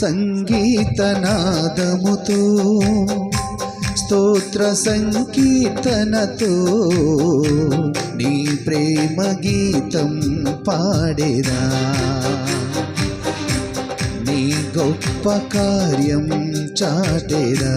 సంగీతనాదముతో స్తోత్ర సంకీర్తనతో నీ ప్రేమ గీతం పాడేదా నీ గొప్ప కార్యం చాటేదా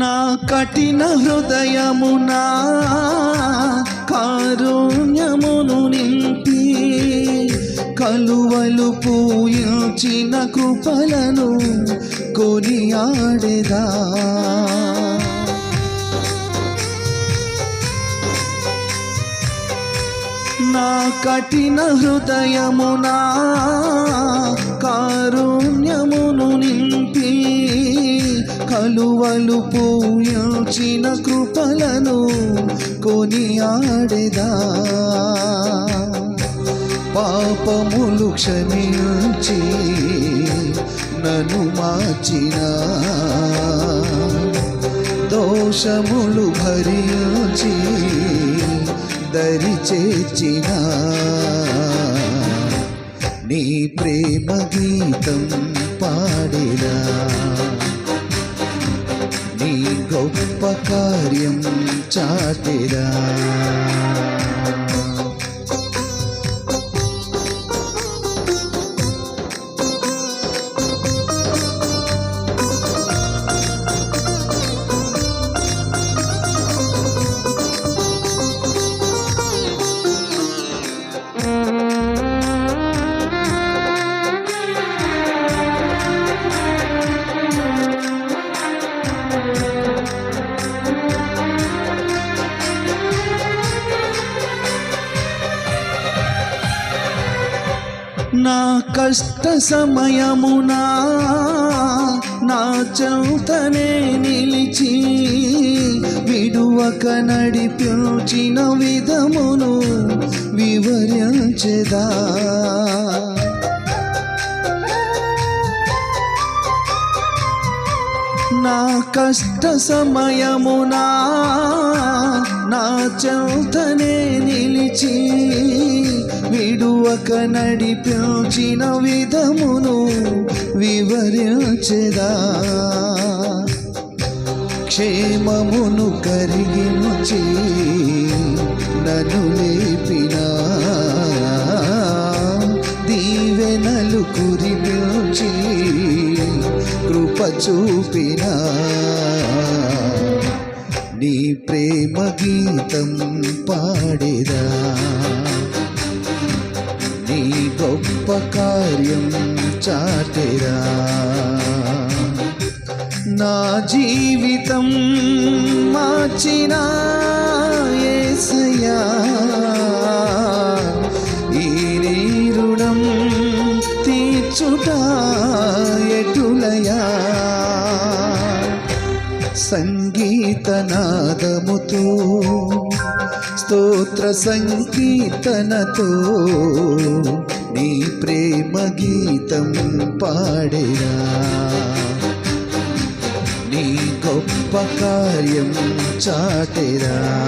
నా కఠిన హృదయమునా కారుణ్యమును నింపి కలువలు పూయించిన కృపలను కొనియాడేదా. నా కఠిన హృదయమునా కారుణ్య కలువలు పోయాచిన కృపలను కొనియాడేదా? పాపములు క్షమించి నన్ను మార్చిన? దోషములు భరించి దరి చేర్చిన? నీ ప్రేమ గీతం పాడినా? నీ గొప్ప కార్యం చాటేలా నా కష్ట సమయమునా నా చౌతనే నిలిచి విడువక నడిపించిన విధమును వివరించదా? నా కష్ట సమయమునా నా చౌతనే విడువక నడిపించిన విధమును వివరించెదా? క్షేమమును కరిగించి నన్ను లేపిన దీవెనలు కురిపించి కృప చూపిన నీ ప్రేమ గీతం పాడేదా? కార్యం చాటెరా. నా జీవితం మార్చిన యేసయ్యా ఈ నీ రుణం తీర్చుట ఎటులయా సంగీతనాదముతో స్తోత్ర సంకీర్తనతో నీ ప్రేమ గీతం పాడేరా. నీ గొప్ప కార్యం చాటెరా.